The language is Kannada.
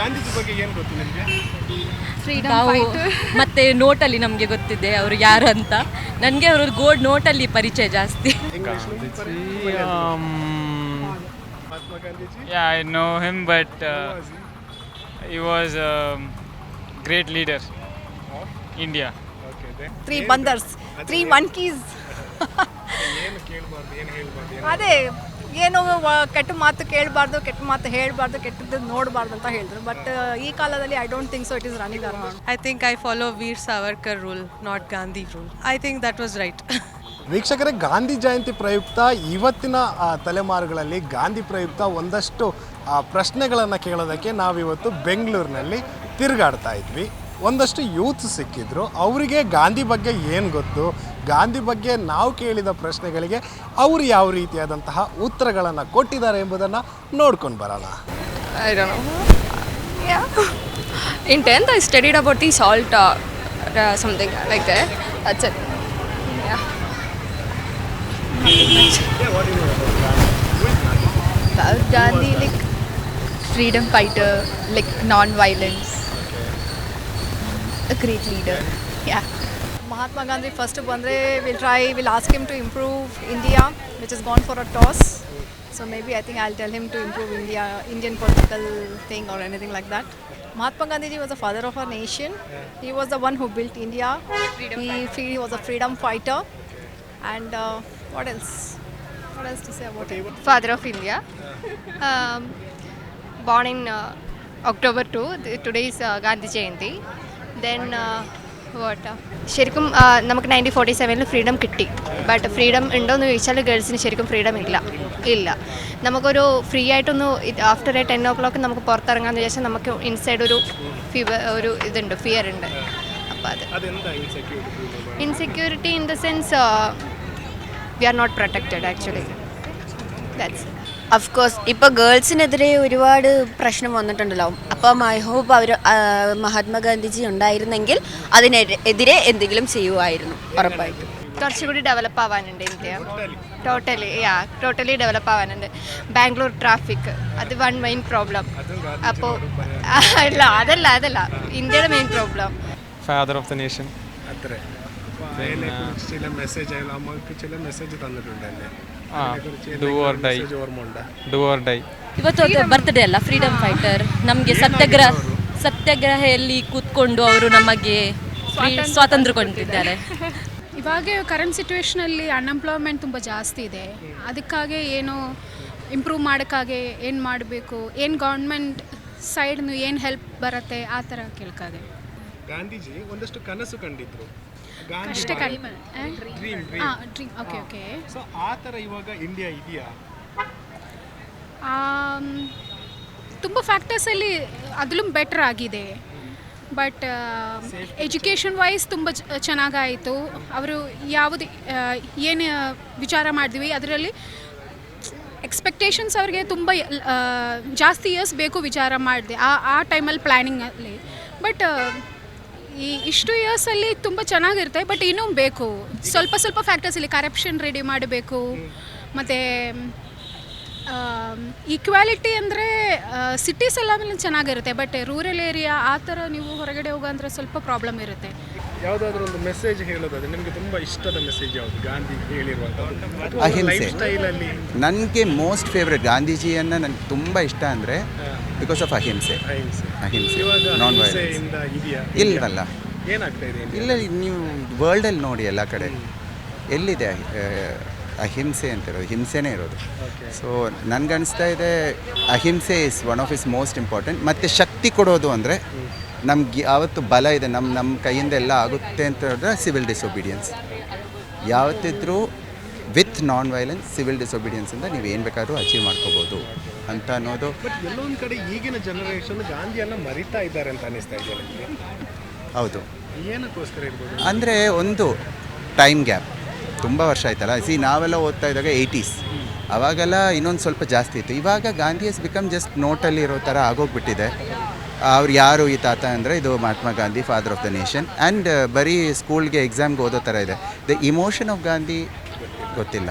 ಗಾಂಧೀಜಿ ಬಗ್ಗೆ ಏನು ಗೊತ್ತು ನಿಮಗೆ ನಾವು ಮತ್ತೆ ನೋಟಲ್ಲಿ ನಮಗೆ ಗೊತ್ತಿದೆ ಅವರು ಯಾರು ಅಂತ ನನಗೆ ಅವರು ಗೋಲ್ಡ್ ನೋಟಲ್ಲಿ ಪರಿಚಯ ಜಾಸ್ತಿ Um, Mahatma Gandhiji yeah, I know him, but uh, he? he was a great leader. India. Okay, then three ಬಂದರ್ಸ್ three monkeys ಏನು ಕೇಳಬಾರ್ದು ಏನು ಹೇಳ್ಬಾರ್ದು ಏನು ಅದೇ ಏನು ವ- ಕೆಟ್ಟ ಮಾತು ಕೇಳಬಾರ್ದು ಕೆಟ್ಟ ಮಾತು ಹೇಳಬಾರ್ದು ಕೆಟ್ಟದ್ದು ನೋಡಬಾರ್ದು ಅಂತ ಹೇಳಿದ್ರು. ಬಟ್ ಈ ಕಾಲದಲ್ಲಿ I don't think so it is running dharma I think I follow Veer Savarkar rule not Gandhi rule I think that was right ವೀಕ್ಷಕರೇ ಗಾಂಧಿ ಜಯಂತಿ ಪ್ರಯುಕ್ತ ಇವತ್ತಿನ ಆ, ತಲೆಮಾರುಗಳಲ್ಲಿ ಗಾಂಧಿ ಪ್ರಯುಕ್ತ ಒಂದಷ್ಟು ಪ್ರಶ್ನೆಗಳನ್ನು ಕೇಳೋದಕ್ಕೆ ನಾವಿವತ್ತು ಬೆಂಗಳೂರಿನಲ್ಲಿ ತಿರುಗಾಡ್ತಾ ಇದ್ವಿ. ಒಂದಷ್ಟು ಯೂತ್ ಸಿಕ್ಕಿದ್ರು. ಅವರಿಗೆ ಗಾಂಧಿ ಬಗ್ಗೆ ಏನು ಗೊತ್ತು? ಗಾಂಧಿ ಬಗ್ಗೆ ನಾವು ಕೇಳಿದ ಪ್ರಶ್ನೆಗಳಿಗೆ ಅವರು ಯಾವ ರೀತಿಯಾದಂತಹ ಉತ್ತರಗಳನ್ನು ಕೊಟ್ಟಿದ್ದಾರೆ ಎಂಬುದನ್ನು ನೋಡ್ಕೊಂಡು ಬರೋಣ. In tenth I study about the salt something like Gandhi like freedom fighter like non violence a great leader yeah Mahatma Gandhi first to Bandre, we'll try, we'll ask him to improve India, which has gone for a toss. So maybe I think I'll tell him to improve India, Indian political thing or anything like that. Mahatma Gandhi was the father of our nation. He was the one who built India. He, he was a freedom fighter. And uh, what else? What else to say about him? Father of India. Um, born in uh, October 2. Today is uh, Gandhi Jayanti. Then uh, ശരിക്കും നമുക്ക് നയന്റീൻ ഫോർട്ടി സെവനിൽ ഫ്രീഡം കിട്ടി. ബട്ട് ഫ്രീഡം ഉണ്ടോ എന്ന് ചോദിച്ചാൽ ഗേൾസിന് ശരിക്കും ഫ്രീഡം ഇല്ല. ഇല്ല. നമുക്കൊരു ഫ്രീ ആയിട്ടൊന്ന് after a ten o'clock നമുക്ക് പുറത്തിറങ്ങാന്ന് വിചാരിച്ചാൽ നമുക്ക് ഇൻസൈഡ് ഒരു ഫീവർ ഒരു ഇതുണ്ട് ഫിയർ ഉണ്ട്. അപ്പോൾ അത്. Insecurity in the sense we are not protected actually. That's of course ഇപ്പോൾ ഗേൾസിനെതിരെ ഒരുപാട് പ്രശ്നം വന്നിട്ടുണ്ടല്ലോ. അപ്പം ഐ ഹോപ്പ് അവർ മഹാത്മാഗാന്ധിജി ഉണ്ടായിരുന്നെങ്കിൽ അതിനെതിരെ എന്തെങ്കിലും ചെയ്യുമായിരുന്നു ഉറപ്പായിട്ടും. കുറച്ചുകൂടി develop ആവാനുണ്ട് India. Totally yeah totally develop ആവാനുണ്ട്. Bangalore traffic അത് വൺ മെയിൻ പ്രോബ്ലം അപ്പോൾ അല്ല അതല്ല അതല്ല. ഇന്ത്യയുടെ main problem father of the nation അത്രേ. ചില മെസ്സേജ് അമ്മയ്ക്ക് നമുക്ക് ചില മെസ്സേജ് തന്നിട്ടുണ്ടല്ലേ? ಡೂ ಇವತ್ತು ಬರ್ತ್ಡೇ ಅಲ್ಲ ಫ್ರೀಡಮ್ ಫೈಟರ್ ನಮಗೆ ಸತ್ಯಾಗ್ರಹ ಸತ್ಯಾಗ್ರಹದಲ್ಲಿ ಕೂತ್ಕೊಂಡು ಅವರು ನಮಗೆ ಸ್ವಾತಂತ್ರ್ಯ ಕೊಡ್ತಿದ್ದಾರೆ ಇವಾಗ ಕರೆಂಟ್ ಸಿಚುವೇಷನಲ್ಲಿ ಅನ್ಎಂಪ್ಲಾಯ್ಮೆಂಟ್ ತುಂಬಾ ಜಾಸ್ತಿ ಇದೆ. ಅದಕ್ಕಾಗಿ ಏನು ಇಂಪ್ರೂವ್ ಮಾಡೋಕ್ಕಾಗಿ ಏನು ಮಾಡಬೇಕು? ಏನು ಗೌರ್ಮೆಂಟ್ ಸೈಡ್ನು ಏನು ಹೆಲ್ಪ್ ಬರುತ್ತೆ? ಆ ಥರ ಕೇಳ್ಕಾಗೆ ಗಾಂಧೀಜಿ ಒಂದಷ್ಟು ಕನಸು ಕಂಡಿದ್ರು. ಅಷ್ಟೇ ಕಡಿಮೆ ಡ್ರೀಮ್ ಓಕೆ ಓಕೆ ಸೊ ಆ ಥರ ಇವಾಗ ಇಂಡಿಯಾ ಇದೆಯಾ? ತುಂಬ ಫ್ಯಾಕ್ಟರ್ಸಲ್ಲಿ ಅದರಲ್ಲೂ ಬೆಟರ್ ಆಗಿದೆ. ಬಟ್ ಎಜುಕೇಷನ್ ವೈಸ್ ತುಂಬ ಚೆನ್ನಾಗಾಯಿತು. ಅವರು ಯಾವುದು ಏನು ವಿಚಾರ ಮಾಡಿದ್ವಿ ಅದರಲ್ಲಿ ಎಕ್ಸ್ಪೆಕ್ಟೇಷನ್ಸ್ ಅವ್ರಿಗೆ ತುಂಬ ಜಾಸ್ತಿ ಇಯರ್ಸ್ ಬೇಕು ವಿಚಾರ ಮಾಡಿದೆ. ಆ ಆ ಟೈಮಲ್ಲಿ ಪ್ಲ್ಯಾನಿಂಗಲ್ಲಿ ಬಟ್ ಈ ಇಷ್ಟು ಇಯರ್ಸಲ್ಲಿ ತುಂಬ ಚೆನ್ನಾಗಿರುತ್ತೆ ಬಟ್ ಇನ್ನೂ ಬೇಕು. ಸ್ವಲ್ಪ ಸ್ವಲ್ಪ ಫ್ಯಾಕ್ಟರ್ಸಲ್ಲಿ ಕರಪ್ಷನ್ ರೆಡಿ ಮಾಡಬೇಕು. ಮತ್ತು ಈಕ್ವಾಲಿಟಿ ಅಂದರೆ ಸಿಟೀಸ್ ಎಲ್ಲ ಮೇಲೆ ಚೆನ್ನಾಗಿರುತ್ತೆ ಬಟ್ ರೂರಲ್ ಏರಿಯಾ ಆ ಥರ ನೀವು ಹೊರಗಡೆ ಹೋಗೋ ಅಂದರೆ ಸ್ವಲ್ಪ ಪ್ರಾಬ್ಲಮ್ ಇರುತ್ತೆ. ಯಾವುದಾದ್ರೂ ಒಂದು ಮೆಸೇಜ್ ಹೇಳೋದಾದ್ರೆ ನಿಮಗೆ ತುಂಬ ಇಷ್ಟದ ಮೆಸೇಜ್ ಯಾವುದು? ಗಾಂಧಿ ಹೇಳಿರುವಂಥದ್ದು. ಅಹಿಂಸೆ. ಲೈಫ್ ಸ್ಟೈಲಲ್ಲಿ ನನಗೆ ಮೋಸ್ಟ್ ಫೇವ್ರೆಟ್ ಗಾಂಧೀಜಿಯನ್ನು ನನಗೆ ತುಂಬ ಇಷ್ಟ ಅಂದರೆ ಬಿಕಾಸ್ ಆಫ್ ಅಹಿಂಸೆ. ಅಹಿಂಸೆ. ಅಹಿಂಸೆ. ಇವಾಗ ನಾನ್ ವೈಲೆನ್ಸ್ ಇಲ್ಲವಲ್ಲ ಇಲ್ವಲ್ಲ. ಏನಾಗ್ತಾ ಇದೆ ಇಲ್ಲ? ನೀವು ವರ್ಲ್ಡಲ್ಲಿ ನೋಡಿ ಎಲ್ಲ ಕಡೆ. ಎಲ್ಲಿದೆ ಅಹಿಂಸೆ ಅಂತ ಇರೋದು ಹಿಂಸೆನೇ ಇರೋದು. ಸೊ ನನಗನ್ನಿಸ್ತಾ ಇದೆ ಅಹಿಂಸೆ is one of is most important ಮತ್ತು ಶಕ್ತಿ ಕೊಡೋದು ಅಂದರೆ ನಮ್ಗೆ ಯಾವತ್ತು ಬಲ ಇದೆ ನಮ್ಮ ನಮ್ಮ ಕೈಯಿಂದ ಎಲ್ಲ ಆಗುತ್ತೆ ಅಂತ ಹೇಳಿದ್ರೆ ಸಿವಿಲ್ ಡಿಸೊಬಿಡಿಯನ್ಸ್ ಯಾವತ್ತಿದ್ರೂ ವಿತ್ ನಾನ್ ವೈಲೆನ್ಸ್ ಸಿವಿಲ್ ಡಿಸೊಬಿಡಿಯನ್ಸಿಂದ ನೀವು ಏನು ಬೇಕಾದರೂ ಅಚೀವ್ ಮಾಡ್ಕೋಬೋದು ಅಂತ ಅನ್ನೋದು. ಬಟ್ ಎಲ್ಲೊಂದು ಕಡೆ ಈಗಿನ ಜನರೇಷನ್ ಗಾಂಧಿಯನ್ನು ಮರಿತಾ ಇದ್ದಾರೆ ಅಂತ ಅನಿಸ್ತಾ ಇದೆ ಹೌದು. ಏನಕ್ಕೋಸ್ಕರ ಇರ್ಬೋದು ಅಂದರೆ ಒಂದು ಟೈಮ್ ಗ್ಯಾಪ್ ತುಂಬ ವರ್ಷ ಆಯ್ತಲ್ಲ? ಸಿ ನಾವೆಲ್ಲ ಓದ್ತಾ ಇದ್ದಾಗ ಏಯ್ಟೀಸ್ ಅವಾಗೆಲ್ಲ ಇನ್ನೊಂದು ಸ್ವಲ್ಪ ಜಾಸ್ತಿ ಇತ್ತು. ಇವಾಗ ಗಾಂಧಿ ಎಸ್ ಬಿಕಮ್ ಜಸ್ಟ್ ನೋಟಲ್ಲಿ ಇರೋ ಥರ ಆಗೋಗ್ಬಿಟ್ಟಿದೆ. ಅವ್ರು ಯಾರು ಈ ತಾತ ಅಂದರೆ ಇದು Mahatma Gandhi father of the nation and ಬರೀ ಸ್ಕೂಲ್ಗೆ ಎಕ್ಸಾಮ್ಗೆ ಓದೋ ಥರ ಇದೆ. ದ ಇಮೋಷನ್ ಆಫ್ ಗಾಂಧಿ ಗೊತ್ತಿಲ್ಲ.